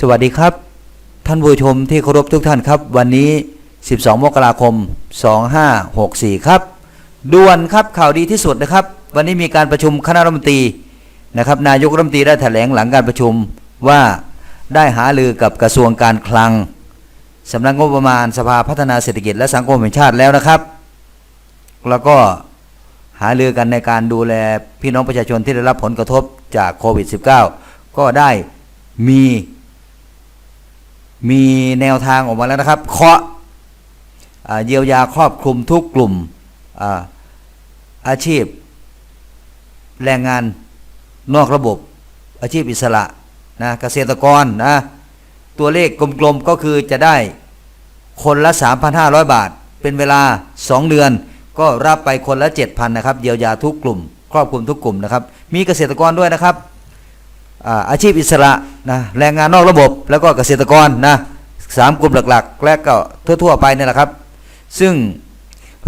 สวัสดีครับ ท่านผู้ชมที่เคารพทุกท่านครับ วันนี้ 12 มกราคม 2564 ครับด่วนครับข่าวดีที่สุดนะครับ วันนี้มีการประชุมคณะรัฐมนตรีนะครับ นายกรัฐมนตรีได้แถลงหลังการประชุมว่าได้หารือกับกระทรวงการคลังสำนักงบประมาณสภาพัฒนาเศรษฐกิจและสังคมแห่งชาติแล้วนะครับ แล้วก็หารือกันในการดูแลพี่น้องประชาชนที่ได้รับผลกระทบจากโควิด -19 ก็ได้มี มีแนวทางออกมาแล้วนะครับ เคาะเยียวยาครอบคลุมทุกกลุ่มอาอาชีพ แรงงานนอกระบบ อาชีพอิสระนะเกษตรกรนะตัวเลขกลมๆก็คือจะได้คนละ 3,500 บาท เป็นเวลา 2 เดือน ก็รับไปคนละ 7,000นะครับเยียวยาทุกกลุ่ม ครอบคลุมทุกกลุ่มนะครับ มีเกษตรกรด้วยนะครับ อาชีพอิสระนะแรงงานนอกระบบแล้วก็เกษตรกรนะสามกลุ่มหลักๆ และก็ทั่วๆไปนี่แหละครับ ซึ่ง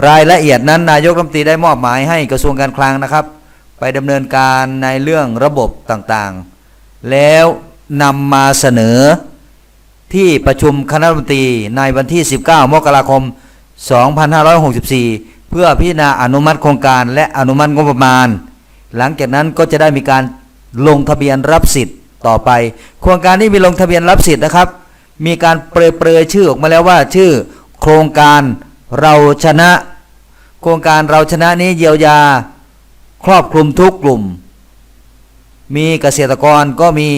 รายละเอียดนั้นนายกรัฐมนตรีได้มอบหมายให้กระทรวงการคลังนะครับ ไปดำเนินการในเรื่องระบบต่างๆ แล้วนำมาเสนอที่ประชุมคณะรัฐมนตรีในวันที่ 19 มกราคม 2564 เพื่อพิจารณาอนุมัติโครงการและอนุมัติงบประมาณ หลังจากนั้นก็จะได้มีการ ลงทะเบียนรับสิทธิ์ต่อไป โครงการนี้มีลงทะเบียนรับสิทธิ์นะครับ มีการเปรยเปรยชื่อออกมาแล้วว่าชื่อ โครงการเราชนะ โครงการเราชนะนี้เยียวยา ครอบคลุมทุกกลุ่ม มีเกษตรกรก็มี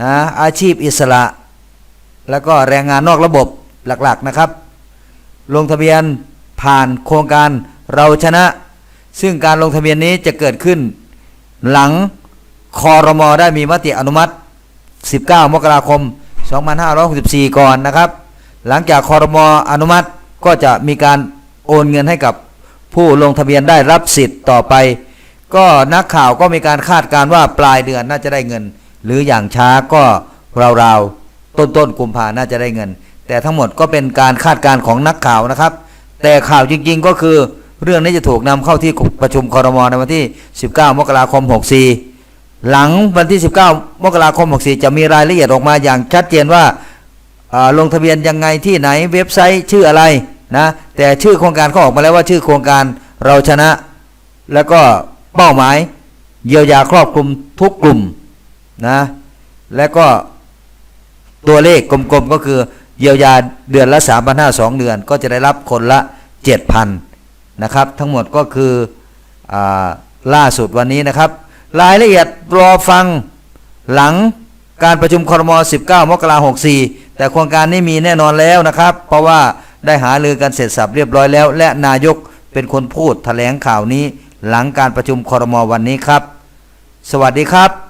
นะอาชีพอิสระ แล้วก็แรงงานนอกระบบหลักๆนะครับ ลงทะเบียนผ่านโครงการเราชนะ ซึ่งการลงทะเบียนนี้จะเกิดขึ้น หลัง คอรมอได้มีมติอนุมัติ 19 มกราคม 2564 ก่อนนะครับ หลังจากคอรมออนุมัติก็จะมีการโอนเงินให้กับผู้ลงทะเบียนได้รับสิทธิ์ต่อไป ก็นักข่าวก็มีการคาดการณ์ว่าปลายเดือนน่าจะได้เงิน หรืออย่างช้าก็ราวๆต้นต้นๆกุมภาน่าจะได้เงิน แต่ทั้งหมดก็เป็นการคาดการณ์ของนักข่าวนะครับ แต่ข่าวจริงๆก็คือเรื่องนี้จะถูกนำเข้าที่ประชุมคอรมอในวันที่ 19 มกราคม 64 หลังวันที่ 19 มกราคม 64 จะมีรายละเอียดออกมาอย่างชัดเจนว่าลงทะเบียนยังไงที่ไหนเว็บไซต์ชื่ออะไรนะแต่ชื่อโครงการก็ออกมาแล้วว่าชื่อโครงการเราชนะ แล้วก็เป้าหมายเยียวยาครอบคลุมทุกกลุ่มนะและก็ตัวเลขกลมๆก็คือเยียวยาเดือนละ 3,502 เดือน ก็จะได้รับคนละ 7,000 นะครับ ทั้งหมดก็คืออล่าสุดวันนี้นะครับ รายละเอียดรอฟังหลังการประชุมคอรมอ19 มกราคม64แต่โครงการนี้มีแน่นอนแล้วนะครับ เพราะว่าได้หารือกันเสร็จสับเรียบร้อยแล้ว และนายกเป็นคนพูดแถลงข่าวนี้ หลังการประชุมคอรมอวันนี้ครับ สวัสดีครับ